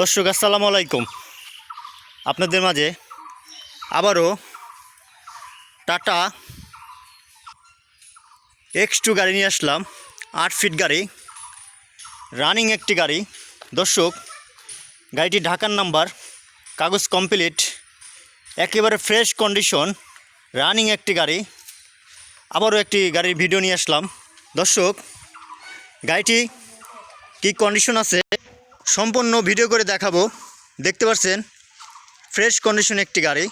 দর্শক, আসসালামু আলাইকুম। আপনাদের মাঝে আবারও টাটা এক্স টু গাড়ি নিয়ে আসলাম। আট ফিট গাড়ি রানিং একটি গাড়ি। দর্শক, গাড়িটি ঢাকার নাম্বার, কাগজ কমপ্লিট একেবারে ফ্রেশ কন্ডিশন রানিং একটি গাড়ি। আবারও একটি গাড়ির ভিডিও নিয়ে আসলাম। দর্শক, গাড়িটি কী কন্ডিশন আছে? সম্পূর্ণ ভিডিও করে দেখাবো। দেখতে পাচ্ছেন ফ্রেশ কন্ডিশন একটি গাড়ি।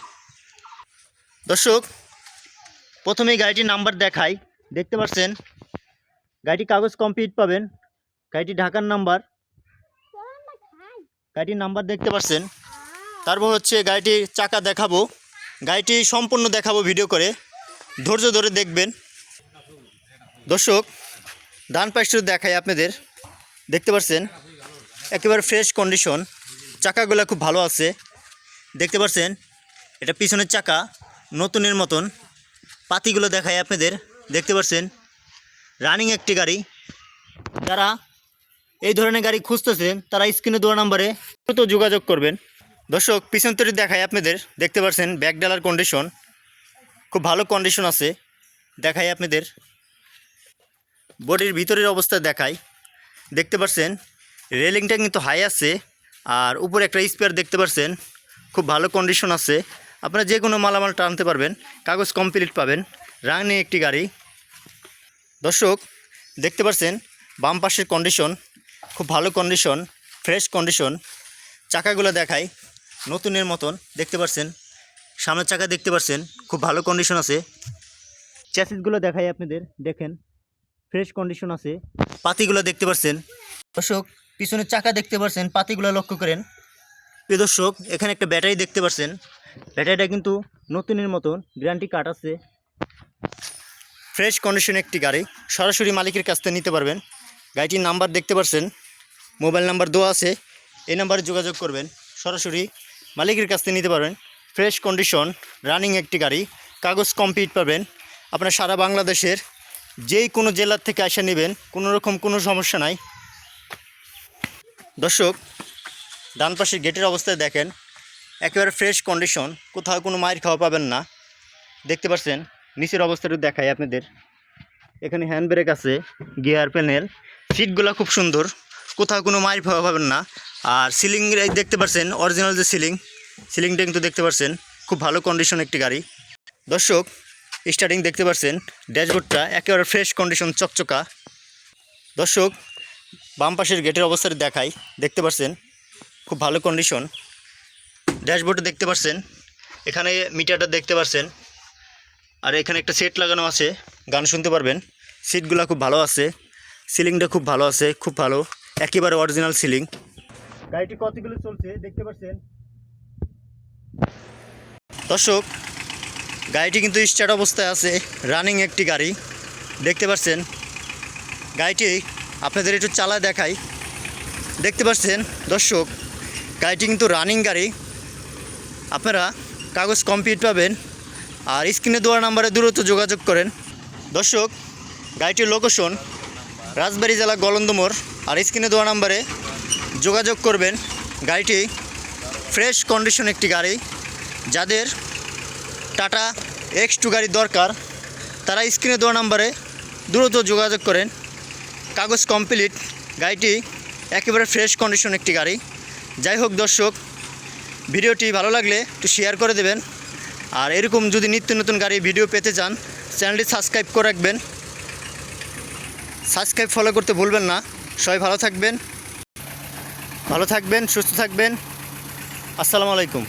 দর্শক, প্রথমেই গাড়িটির নাম্বার দেখাই। দেখতে পাচ্ছেন, গাড়িটি কাগজ কমপ্লিট পাবেন। গাড়িটি ঢাকার নাম্বার গাড়িটির নাম্বার দেখতে পাচ্ছেন। তারপর হচ্ছে গাড়িটির চাকা দেখাবো। গাড়িটি সম্পূর্ণ দেখাবো ভিডিও করে। ধৈর্য ধরে দেখবেন। দর্শক, ডান পাশে দেখাই আপনাদের। দেখতে পাচ্ছেন একেবারে ফ্রেশ কন্ডিশন চাকাগুলো খুব ভালো আছে। দেখতে পাচ্ছেন, এটা পিছনের চাকা, নতুনের মতন। পাতিগুলো দেখায় আপনাদের। দেখতে পাচ্ছেন রানিং একটি গাড়ি। যারা এই ধরনের গাড়ি খুঁজতেছেন তারা স্ক্রিনে দেওয়া নাম্বারে দ্রুত যোগাযোগ করবেন। দর্শক, পিছন তরি দেখায় আপনাদের। দেখতে পাচ্ছেন ব্যাক ডালার কন্ডিশন খুব ভালো কন্ডিশন আছে। দেখায় আপনাদের। বডির ভিতরের অবস্থা দেখায় দেখতে পাচ্ছেন রেলিংটা কিন্তু হাই আছে আর উপরে একটা স্পেয়ার দেখতে পাচ্ছেন খুব ভালো কন্ডিশন আছে। আপনারা যে কোনো মালামাল টানতে পারবেন কাগজ কমপ্লিট পাবেন রানিং একটি গাড়ি। দর্শক দেখতে পাচ্ছেন বাম পাশের কন্ডিশন খুব ভালো কন্ডিশন ফ্রেশ কন্ডিশন চাকাগুলো দেখাই নতুনের মতন দেখতে পাচ্ছেন সামনের চাকা দেখতে পাচ্ছেন খুব ভালো কন্ডিশন আছে। চ্যাসিসগুলো দেখাই আপনাদের দেখেন ফ্রেশ কন্ডিশন আছে। পাতিগুলো দেখতে পাচ্ছেন দর্শক পিছনের চাকা দেখতে পাচ্ছেন পাতিগুলো লক্ষ্য করেন। প্রিয় দর্শক, এখানে একটা ব্যাটারি দেখতে পাচ্ছেন ব্যাটারিটা কিন্তু নতুনের মতন গ্যারান্টি কার্ড আছে। ফ্রেশ কন্ডিশন একটি গাড়ি, সরাসরি মালিকের কাছ থেকে নিতে পারবেন। গাড়িটির নাম্বার দেখতে পাচ্ছেন মোবাইল নাম্বার দেওয়া আছে, এই নাম্বারে যোগাযোগ করবেন। সরাসরি মালিকের কাছ থেকে নিতে পারবেন। ফ্রেশ কন্ডিশন, রানিং একটি গাড়ি, কাগজ কমপ্লিট পাবেন। আপনার সারা বাংলাদেশের যেই কোনো জেলার থেকে আসা নেবেন, কোনো রকম কোনো সমস্যা নাই। দর্শক, ডান পাশের গেটের অবস্থায় দেখেন, একেবারে ফ্রেশ কন্ডিশন কোথাও কোনো মায়ের খাওয়া পাবেন না। দেখতে পাচ্ছেন, নিচের অবস্থাটা দেখাই আপনাদের। এখানে হ্যান্ড ব্রেক আছে গিয়ার প্যানেল সিটগুলো খুব সুন্দর, কোথাও কোনো মায়ের খাওয়া পাবেন না। আর সিলিং দেখতে পাচ্ছেন অরিজিনাল যে সিলিং সিলিংটা কিন্তু দেখতে পাচ্ছেন, খুব ভালো কন্ডিশন একটি গাড়ি। দর্শক স্টার্টিং দেখতে পাচ্ছেন, ড্যাশবোর্ডটা একেবারে ফ্রেশ কন্ডিশন চকচকা। দর্শক বাম পাশের গেটের অবস্থাটা দেখাই। দেখতে পাচ্ছেন খুব ভালো কন্ডিশন ড্যাশবোর্ডে দেখতে পাচ্ছেন এখানে মিটারটা দেখতে পাচ্ছেন আর এখানে একটা সেট লাগানো আছে। গান শুনতে পারবেন? সিটগুলো খুব ভালো আছে। সিলিংটা খুব ভালো আছে, খুব ভালো। একেবারে অরিজিনাল সিলিং। গাড়িটি কতগুলো চলছে? দেখতে পাচ্ছেন দর্শক, গাড়িটি কিন্তু স্টার্ট অবস্থায় আছে রানিং একটি গাড়ি। দেখতে পাচ্ছেন গাড়িটি আপনাদের একটু চালা দেখাই। দেখতে পাচ্ছেন, দর্শক, গাড়িটি কিন্তু রানিং গাড়ি। আপনারা কাগজ কমপ্লিট পাবেন আর স্ক্রিনে দেওয়া নাম্বারে দ্রুত যোগাযোগ করেন। দর্শক, গাড়িটির লোকেশন রাজবাড়ি জেলা গলন্দমোর আর স্ক্রিনে দেওয়া নাম্বারে যোগাযোগ করবেন। গাড়িটি ফ্রেশ কন্ডিশন একটি গাড়ি, যাদের টাটা এক্স টু গাড়ি দরকার, তারা স্ক্রিনে দেওয়া নাম্বারে দ্রুত যোগাযোগ করেন। কাগজ কমপ্লিট, গাড়িটি একেবারে ফ্রেশ কন্ডিশন একটি গাড়ি। যাই হোক দর্শক, ভিডিওটি ভালো লাগলে একটু শেয়ার করে দেবেন। আর এরকম যদি নিত্য নতুন গাড়ি ভিডিও পেতে চান চ্যানেলটি সাবস্ক্রাইব করে রাখবেন। সাবস্ক্রাইব ফলো করতে ভুলবেন না। সবাই ভালো থাকবেন। ভালো থাকবেন, সুস্থ থাকবেন। আসসালামু আলাইকুম।